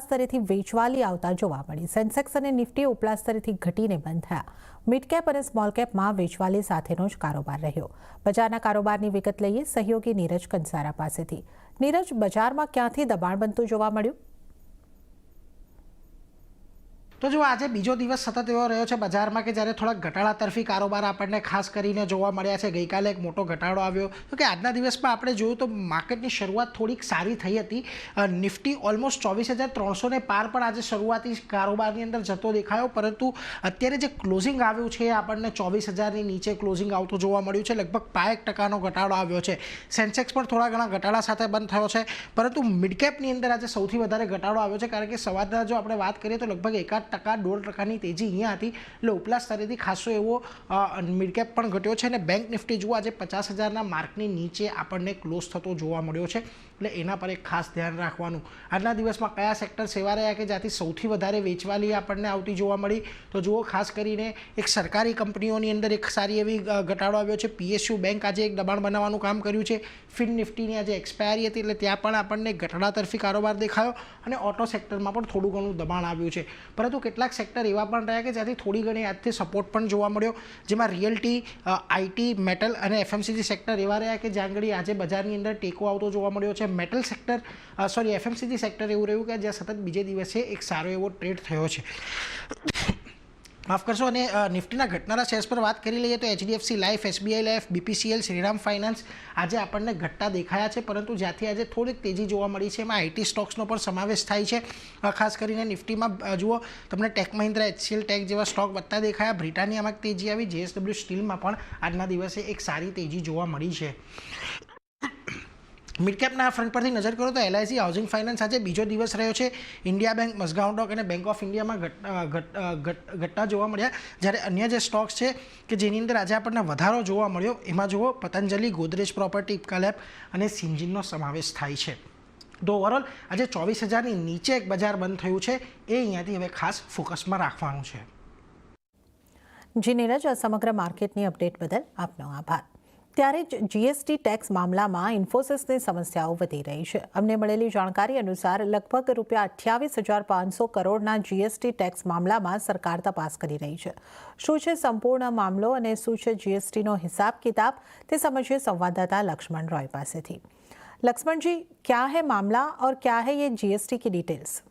સ્તરેથી વેચવાલી આવતા જોવા મળી. સેન્સેક્સ અને નિફ્ટી ઉપલા સ્તરેથી ઘટીને બંધ થયા. મિડકેપ અને સ્મોલ કેપમાં વેચવાલી સાથેનો જ કારોબાર રહ્યો. બજારના કારોબારની વિગત લઈએ સહયોગી નીરજ કંસારા પાસેથી. નીરજ, બજારમાં ક્યાંથી દબાણ બનતું જોવા મળ્યું? તો જો આજે બીજો દિવસ સતત એવો રહ્યો છે બજારમાં કે જ્યારે થોડાક ઘટાડા તરફી કારોબાર આપણને ખાસ કરીને જોવા મળ્યા છે, ગઈકાલે એક મોટો ઘટાડો આવ્યો. તો કે આજના દિવસમાં આપણે જોયું તો માર્કેટની શરૂઆત થોડીક સારી થઈ હતી. નિફ્ટી ઓલમોસ્ટ ચોવીસ હજાર ત્રણસોને પાર પણ આજે શરૂઆતી કારોબારની અંદર જતો દેખાયો. પરંતુ અત્યારે જે ક્લોઝિંગ આવ્યું છે એ આપણને ચોવીસ હજારની નીચે ક્લોઝિંગ આવતું જોવા મળ્યું છે. લગભગ પાંચ ટકાનો ઘટાડો આવ્યો છે. સેન્સેક્સ પણ થોડા ઘણા ઘટાડા સાથે બંધ થયો છે. પરંતુ મિડકેપની અંદર આજે સૌથી વધારે ઘટાડો આવ્યો છે. કારણ કે સવારના જો આપણે વાત કરીએ તો લગભગ એકાદ ટકા દોઢ ટકાની તેજી અહીંયા હતી. એટલે ઉપલા સ્તરેથી ખાસો એવો મિડકેપ પણ ઘટ્યો છે અને બેંક નિફ્ટી જુઓ, આજે પચાસ હજારના માર્કની નીચે આપણને ક્લોઝ થતો જોવા મળ્યો છે. એટલે એના પર એક ખાસ ધ્યાન રાખવાનું. આજના દિવસમાં કયા સેક્ટર સેવા રહ્યા કે જ્યાંથી સૌથી વધારે વેચવાલી આપણને આવતી જોવા મળી? તો જુઓ, ખાસ કરીને એક સરકારી કંપનીઓની અંદર એક સારી એવી ઘટાડો આવ્યો છે. પીએસયુ બેંક આજે એક દબાણ બનાવવાનું કામ કર્યું છે. ફિન નિફ્ટીની આજે એક્સપાયરી હતી એટલે ત્યાં પણ આપણને ઘટાડા તરફી કારોબાર દેખાયો અને ઓટો સેક્ટરમાં પણ થોડું ઘણું દબાણ આવ્યું છે. પરંતુ કેટલાક સેક્ટર એવા પણ રહ્યા કે જ્યાંથી થોડી ઘણી આજથી સપોર્ટ પણ જોવા મળ્યો. જેમાં રિયલ્ટી આઈટી મેટલ અને એફએમસીજી સેક્ટર એવા રહ્યા કે જ્યાં આજે બજારની અંદર ટેકો આવતો જોવા મળ્યો છે. Metal sector sorry FMCG sector એવું રહ્યું કે જ્યાં સતત બીજે દિવસે એક સારો એવો ટ્રેડ થયો છે. માફ કરશો, અને નિફ્ટીના ઘટનારા શેર્સ પર વાત કરી લઈએ તો HDFC life SBI life BPCL Shriram finance આજે આપણને ઘટતા દેખાયા છે, પરંતુ જ્યાંથી આજે થોડીક તેજી જોવા મળી છે, એમાં આઈટી સ્ટોક્સનો પણ સમાવેશ થાય છે. ખાસ કરીને નિફ્ટીમાં જુઓ, તમને ટેક મહિન્દ્રા એચસીએલ ટેક જેવા સ્ટોક વધતા દેખાયા. બ્રિટાનિયામાં તેજી આવી જેએસડબલ્યુ સ્ટીલમાં પણ આજના દિવસે એક સારી તેજી જોવા મળી છે. મિડકેપના ફ્રન્ટ પરથી નજર કરો તો એલઆઈસી હાઉસિંગ ફાઇનાન્સ આજે બીજો દિવસ રહ્યો છે. ઇન્ડિયા બેંક મસગાંવ ડોક અને બેંક ઓફ ઇન્ડિયામાં ઘટ- અ, ઘટ- અ, ઘટ- ઘટતા જોવા મળ્યા. જ્યારે અન્ય જે સ્ટોક્સ છે કે જેની અંદર આજે આપણને વધારો જોવા મળ્યો એમાં જુઓ પતંજલિ ગોદરેજ પ્રોપર્ટી ઇપકાલેપ અને સિંજીનનો સમાવેશ થાય છે. તો ઓવરઓલ આજે ચોવીસ હજારની નીચે એક બજાર બંધ થયું છે. એ અહીંયાથી હવે ખાસ ફોકસમાં રાખવાનું છે. જી નીરજ સમગ્ર માર્કેટની અપડેટ બદલ આપનો આભાર. ત્યારે જ જીએસટી ટેક્સ મામલામાં ઇન્ફોસિસની સમસ્યાઓ વધી રહી છે. અમને મળેલી જાણકારી અનુસાર લગભગ રૂપિયા અઠ્યાવીસ હજાર પાંચસો કરોડના જીએસટી ટેક્સ મામલામાં સરકાર તપાસ કરી રહી છે. શું છે સંપૂર્ણ મામલો અને શું છે જીએસટીનો હિસાબ કિતાબ? તે સમજીએ સંવાદદાતા લક્ષ્મણ રોય પાસેથી. લક્ષ્મણજી, ક્યાં હે મામલા? ઓર ક્યાં હે યે જીએસટી કી ડિટેલ્સ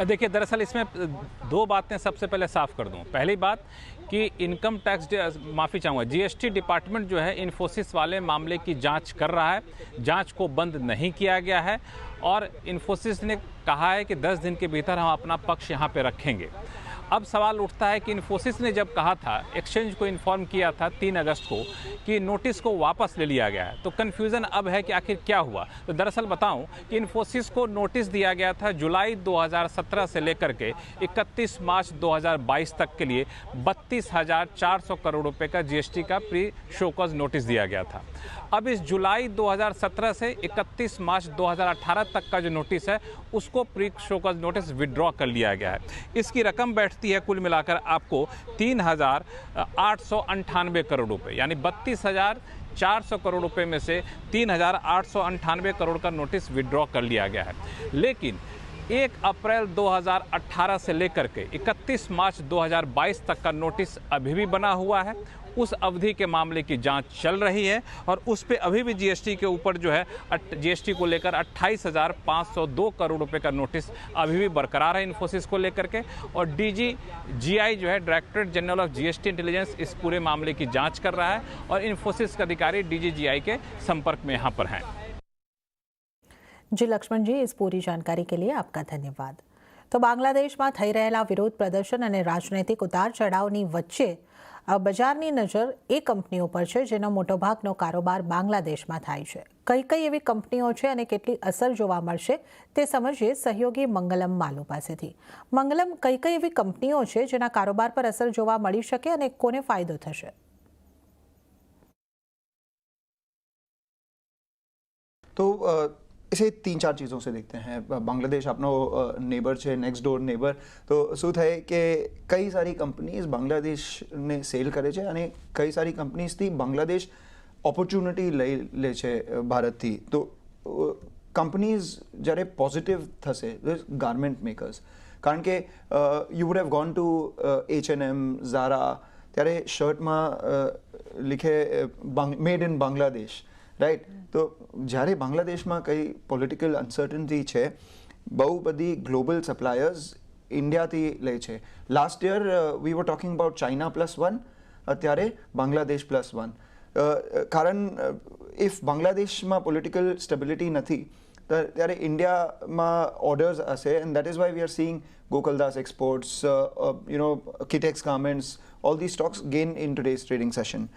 देखिए, दरअसल इसमें दो बातें सबसे पहले साफ़ कर दूँ। पहली बात कि इनकम टैक्स माफ़ी चाहूँगा, जीएसटी डिपार्टमेंट जो है इन्फोसिस वाले मामले की जाँच कर रहा है। जाँच को बंद नहीं किया गया है और इन्फोसिस ने कहा है कि 10 दिन के भीतर हम अपना पक्ष यहाँ पे रखेंगे। अब सवाल उठता है कि इन्फोसिस ने जब कहा था, एक्सचेंज को इन्फॉर्म किया था तीन अगस्त को, कि नोटिस को वापस ले लिया गया है तो कन्फ्यूज़न अब है कि आखिर क्या हुआ? तो दरअसल बताऊँ कि इन्फोसिस को नोटिस दिया गया था जुलाई 2017 से लेकर के 31 मार्च 2022 तक के लिए बत्तीस करोड़ रुपये का जीएसटी का प्री शोकॉज नोटिस दिया गया था। अब इस जुलाई 2017 से 31 मार्च 2018 तक का जो नोटिस है, उसको प्री शोकॉज नोटिस विड्रॉ कर लिया गया है। इसकी रकम बैठती है कुल मिलाकर आपको तीन हज़ार आठ सौ अंठानवे करोड़ रुपए, यानी बत्तीस हज़ार चार सौ करोड़ रुपए में से तीन हज़ार आठ सौ अंठानवे करोड़ का नोटिस विड्रॉ कर लिया गया है। लेकिन एक अप्रैल 2018 से लेकर के 31 मार्च 2022 तक का नोटिस अभी भी बना हुआ है। उस अवधि के मामले की जाँच चल रही है और उस पर अभी भी जीएसटी के ऊपर जो है जीएसटी को लेकर 28,502 करोड़ रुपए का नोटिस अभी भी बरकरार है इन्फोसिस को लेकर के। और डीजी जीआई जो है directorate general of GST intelligence इस पूरे मामले की जाँच कर रहा है और इन्फोसिस के अधिकारी डीजी जीआई के संपर्क में यहाँ पर हैं। જી લક્ષ્મણજી ઇસ પૂરી જાણકારી કે લીએ આપકા ધન્યવાદ તો બાંગ્લાદેશમાં થઈ રહેલા વિરોધ પ્રદર્શન અને રાજનૈતિક ઉતાર ચઢાવની વચ્ચે બજારની નજર એ કંપનીઓ પર છે જેનો મોટો ભાગનો કારોબાર બાંગ્લાદેશમાં થાય છે કઈ કઈ એવી કંપનીઓ છે અને કેટલી અસર જોવા મળશે તે સમજીએ સહયોગી મંગલમ માલુ પાસેથી મંગલમ કઈ કઈ એવી કંપનીઓ છે જેના કારોબાર પર અસર જોવા મળી શકે અને કોને ફાયદો થશે તો इसे तीन चार चीज़ों से देखते हैं બાંગ્લાદેશ આપનો નેબર છે નેક્સ્ટ ડોર નેબર તો શું થાય કે કઈ સારી કંપનીઝ બાંગ્લાદેશને સેલ કરે છે અને કઈ સારી કંપનીઝથી બાંગ્લાદેશ ઓપોર્ચ્યુનિટી લઈ લે છે અ, ભારતથી તો અ, કંપનીઝ જ્યારે પોઝિટિવ થશે ગાર્મેન્ટ મેકર્સ કારણ કે you would have gone to H N M Zara ત્યારે શર્ટમાં લીખે મેડ ઇન બાંગ્લાદેશ રાઈટ તો જ્યારે બાંગ્લાદેશમાં કઈ પોલિટિકલ અનસર્ટનિટી છે, બહુ બધી ગ્લોબલ સપ્લાયર્સ ઇન્ડિયાથી લે છે. Last year we were talking about China plus one અત્યારે બાંગ્લાદેશ પ્લસ વન કારણ ઇફ બાંગ્લાદેશમાં પોલિટિકલ સ્ટેબિલિટી નથી ત્યારે ઇન્ડિયામાં ઓર્ડર્સ હશે and that is why we are seeing Gokaldas exports you know Kitex garments all the stocks gain in today's trading session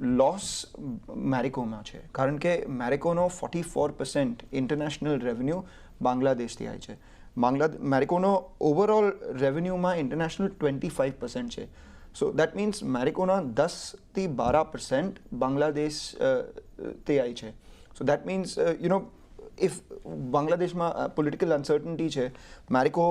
loss મેરિકોમાં છે. કારણ કે મેરિકોનો forty four percent international revenue બાંગ્લાદેશથી આવે છે. બાંગ્લા મેરિકોનો ઓવરઓલ રેવન્યુમાં ઇન્ટરનેશનલ ટ્વેન્ટી ફાઇવ પર્સન્ટ છે. So that means મેરિકોના દસથી બારા percent Bangladesh તે આવી છે. So that means you know if બાંગ્લાદેશમાં પોલિટિકલ અનસર્ટનિટી છે મેરિકો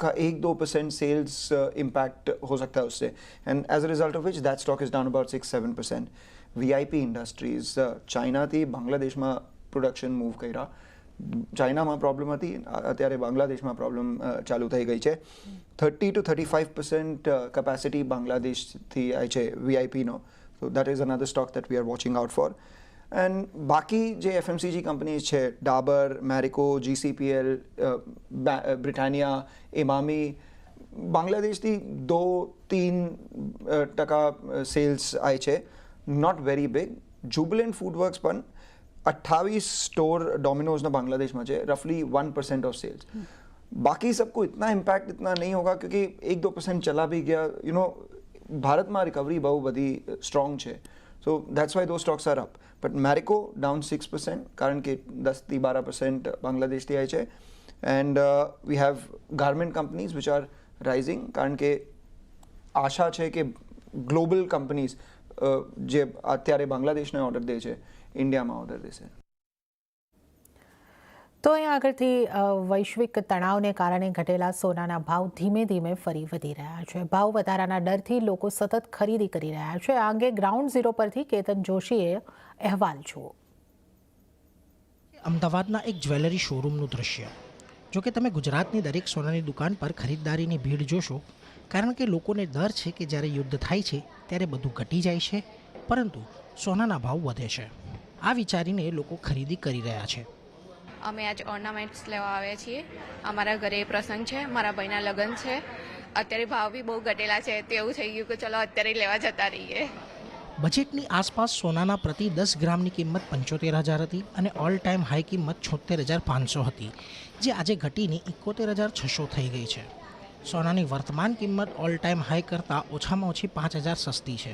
का एक दो परसेंट सेल्स इम्पैक्ट हो सकता है उससे and as a result of which that stock is down about six seven percent VIP industries ચાઇનાથી બાંગ્લાદેશમાં પ્રોડક્શન મૂવ કર્યા ચાઇનામાં પ્રોબ્લેમ હતી અત્યારે બાંગ્લાદેશમાં પ્રોબ્લેમ ચાલુ થઈ ગઈ છે thirty two thirty five percent capacity બાંગ્લાદેશથી આવી છે વીઆઈપીનો તો that is another stock that we are watching out for and બાકી જે એફએમસીજી કંપનીઝ છે ડાબર મેરિકો જીસીપીએલ બ્રિટાનિયા ઇમામી બાંગ્લાદેશથી દો તીન અ, ટકા સેલ્સ આવે છે not very big Jubilant FoodWorks પણ अट्ठाईस स्टोर डोमिनोज ना बांग्लादेश में है रफली वन परसेंट ऑफ सेल्स बाकी सबको इतना इम्पैक्ट इतना नहीं होगा क्योंकि एक दो परसेंट चला भी गया यू नो भारत में रिकवरी बहु बधी स्ट्रॉन्ग है So, that's why those stocks are up. But Marico, down 6% કારણ કે 10 થી 12% બાંગ્લાદેશથી આવી છે and we have garment companies which are rising કારણ કે આશા છે કે ગ્લોબલ કંપનીઝ જે અત્યારે બાંગ્લાદેશને ઓર્ડર દે છે ઇન્ડિયામાં ઓર્ડર દેશે તો અહીં આગળથી વૈશ્વિક તણાવને કારણે ઘટેલા સોનાના ભાવ ધીમે ધીમે ફરી વધી રહ્યા છે. ભાવ વધારાના ડરથી લોકો સતત ખરીદી કરી રહ્યા છે. આ અંગે ગ્રાઉન્ડ ઝીરો પરથી કેતન જોશીએ અહેવાલ જુઓ. અમદાવાદના એક જ્વેલરી શોરૂમનું દ્રશ્ય. જો કે તમે ગુજરાતની દરેક સોનાની દુકાન પર ખરીદદારીની ભીડ જોશો, કારણ કે લોકોને ડર છે કે જ્યારે યુદ્ધ થાય છે, ત્યારે બધું ઘટી જાય છે, પરંતુ સોનાના ભાવ વધે છે. આ વિચારીને લોકો ખરીદી કરી રહ્યા છે. અમે આજ ઓર્નામેન્ટ્સ લેવા આવ્યા છીએ. અમારા ઘરે પ્રસંગ છે, મારા ભાઈના લગ્ન છે. અત્યારે ભાવ બી બહુ ઘટેલા છે, તો એવું થઈ ગયું કે ચલો અત્યારે લેવા જતા રહીએ. બજેટની આસપાસ સોનાના પ્રતિ દસ ગ્રામની કિંમત પંચોતેર હજાર હતી અને ઓલ ટાઈમ હાઈ કિંમત છોતેર હજાર પાંચસો હતી, જે આજે ઘટીને એકોતેર હજાર છસો થઈ ગઈ છે. સોનાની વર્તમાન કિંમત ઓલ ટાઈમ હાઈ કરતાં ઓછામાં ઓછી પાંચ હજાર સસ્તી છે.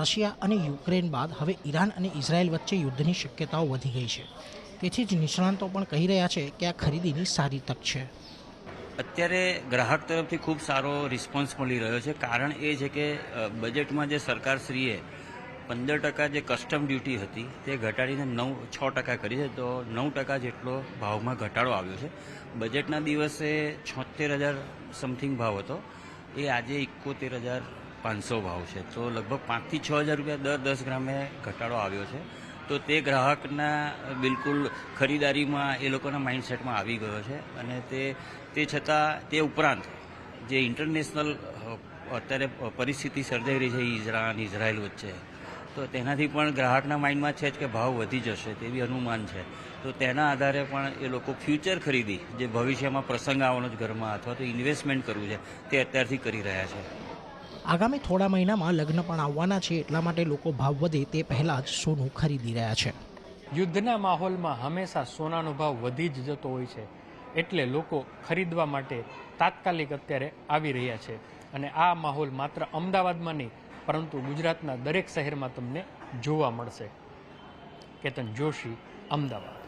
રશિયા અને યુક્રેન બાદ હવે ઈરાન અને ઇઝરાયલ વચ્ચે યુદ્ધની શક્યતાઓ વધી ગઈ છે. તેથી જ નિષ્ણાંતો પણ કહી રહ્યા છે કે આ ખરીદીની સારી તક છે. અત્યારે ગ્રાહક તરફથી ખૂબ સારો રિસ્પોન્સ મળી રહ્યો છે. કારણ એ છે કે બજેટમાં જે સરકારશ્રીએ પંદર ટકા જે કસ્ટમ ડ્યુટી હતી, તે ઘટાડીને નવ, છ ટકા કરી છે. તો નવ ટકા જેટલો ભાવમાં ઘટાડો આવ્યો છે. બજેટના દિવસે છોતેર હજાર સમથિંગ ભાવ હતો. એ આજે એકોતેર હજાર પાંચસો ભાવ છે. તો લગભગ પાંચથી છ હજાર રૂપિયા દર દસ ગ્રામે ઘટાડો આવ્યો છે. તો તે ગ્રાહકના બિલકુલ ખરીદારીમાં એ લોકોના માઇન્ડસેટમાં આવી ગયો છે અને તે તે છતાં તે ઉપરાંત જે ઇન્ટરનેશનલ અત્યારે પરિસ્થિતિ સર્જાઈ રહી છે ઈરાન ઇઝરાયલ વચ્ચે, તો તેનાથી પણ ગ્રાહકના માઇન્ડમાં છે જ કે ભાવ વધી જશે તેવી અનુમાન છે. તો તેના આધારે પણ એ લોકો ફ્યુચર ખરીદી, જે ભવિષ્યમાં પ્રસંગ આવવાનો જ ઘરમાં અથવા તો ઇન્વેસ્ટમેન્ટ કરવું છે તે અત્યારથી કરી રહ્યા છે. આગામી થોડા મહિનામાં લગ્ન પણ આવવાના છે એટલા માટે લોકો ભાવ વધે તે પહેલાં જ સોનું ખરીદી રહ્યા છે. યુદ્ધના માહોલમાં હંમેશા સોનાનો ભાવ વધી જ જતો હોય છે એટલે લોકો ખરીદવા માટે તાત્કાલિક અત્યારે આવી રહ્યા છે અને આ માહોલ માત્ર અમદાવાદમાં નહીં, પરંતુ ગુજરાતના દરેક શહેરમાં તમને જોવા મળશે. કેતન જોશી, અમદાવાદ.